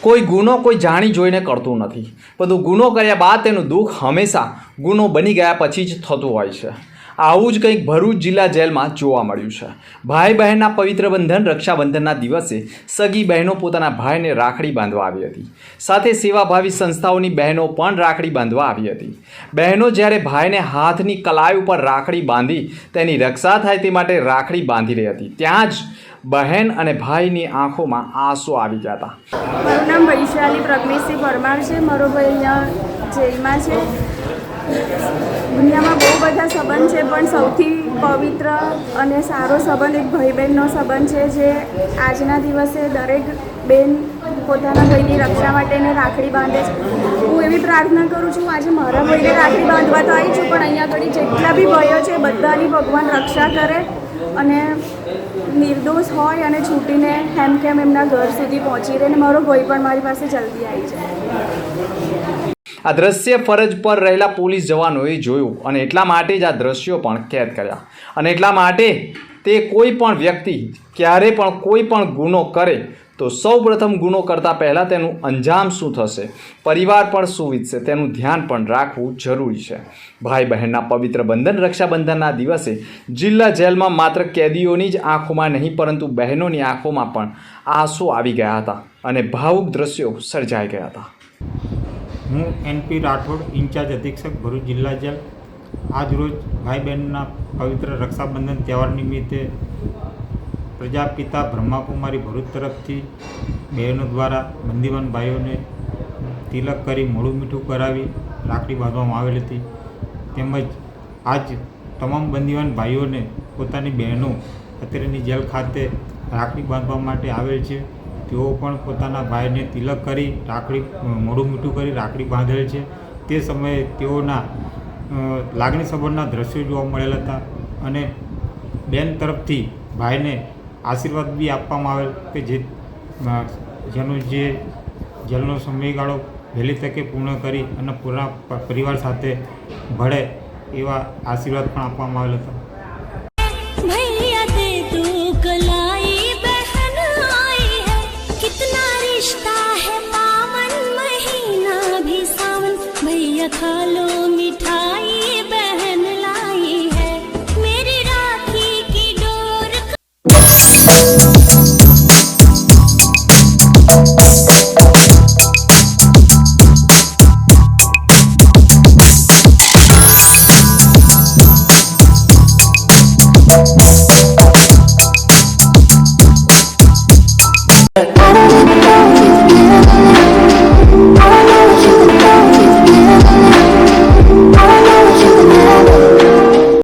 કોઈ ગુનો કોઈ જાણી જોઈને કરતું નથી. બધું ગુનો કર્યા બાદ તેનું દુઃખ હંમેશા ગુનો બની ગયા પછી જ થતું હોય છે. આવું જ કંઈક ભરૂચ જિલ્લા જેલમાં જોવા મળ્યું છે. ભાઈ બહેનના પવિત્ર બંધન રક્ષાબંધનના દિવસે સગી બહેનો પોતાના ભાઈને રાખડી બાંધવા આવી હતી. સાથે સેવાભાવી સંસ્થાઓની બહેનો પણ રાખડી બાંધવા આવી હતી. બહેનો જ્યારે ભાઈને હાથની કલાઈ ઉપર રાખડી બાંધી તેની રક્ષા થાય તે માટે રાખડી બાંધી રહી હતી. ત્યાં જ બહેન અને ભાઈની આંખોમાં આંસુ આવી મારું નામ વૈશાલી પ્રજ્ઞેશસિંહ પરમાર છે. મારો ભાઈ અહીંયા જેલમાં છે. દુનિયામાં બહુ બધા સંબંધ છે, પણ સૌથી પવિત્ર અને સારો સંબંધ એક ભાઈ બહેનનો સંબંધ છે, જે આજના દિવસે દરેક બેન પોતાના ભાઈની રક્ષા માટેને રાખડી બાંધે છે. હું એવી પ્રાર્થના કરું છું, આજે મારા ભાઈને રાખડી બાંધવા તો આવી છું, પણ અહીંયા આગળ જેટલા બી ભાઈઓ છે, બધાની ભગવાન રક્ષા કરે અને નિર્દોષ હોય અને છૂટીને હેમ કેમ એમના ઘર સુધી પહોંચી રહે અને મારો ભાઈ પણ મારી પાસે જલ્દી આવી જાય. આ દ્રશ્ય ફરજ પર રહેલા પોલીસ જવાનોએ જોયું અને એટલા માટે જ આ દ્રશ્યો પણ કેદ કર્યા. અને એટલા માટે તે કોઈ પણ વ્યક્તિ ક્યારે પણ કોઈ પણ ગુનો કરે તો સૌ પ્રથમ ગુનો કરતાં પહેલાં તેનું અંજામ શું થશે? પરિવાર પણ શું વીતશે? તેનું ધ્યાન પણ રાખવું જરૂરી છે. ભાઈ બહેનના પવિત્ર બંધન રક્ષાબંધનના દિવસે જિલ્લા જેલમાં માત્ર કેદીઓની જ આંખોમાં નહીં, પરંતુ બહેનોની આંખોમાં પણ આંસુ આવી ગયા હતા અને ભાવુક દ્રશ્યો સર્જાઈ ગયા હતા. હું એનપી રાઠોડ, ઇન્ચાર્જ અધિક્ષક ભરૂચ જિલ્લા જેલ. આજરોજ ભાઈ બહેનના પવિત્ર રક્ષાબંધન તહેવાર નિમિત્તે પ્રજાપિતા બ્રહ્માકુમારી ભરૂચ તરફથી બહેનો દ્વારા બંદીવાન ભાઈઓને તિલક કરી મોડું મીઠું કરાવી રાખડી બાંધવામાં આવેલ હતી. તેમજ આજ તમામ બંદીવાન ભાઈઓને પોતાની બહેનો અત્યારેની જેલ ખાતે રાખડી બાંધવા માટે આવેલ છે. તેઓ પણ પોતાના ભાઈને તિલક કરી રાખડી, મોઢું મીઠું કરી રાખડી બાંધેલ છે. તે સમયે તેઓના લાગણી સંબંધના દ્રશ્યો જોવા મળેલ હતા અને બેન તરફથી ભાઈને આશીર્વાદ બી આપવામાં આવેલ કે જે જેનો જે જેલનો સમયગાળો વહેલી તકે પૂર્ણ કરી અને પૂરા પરિવાર સાથે ભળે એવા આશીર્વાદ પણ આપવામાં આવેલ હતા.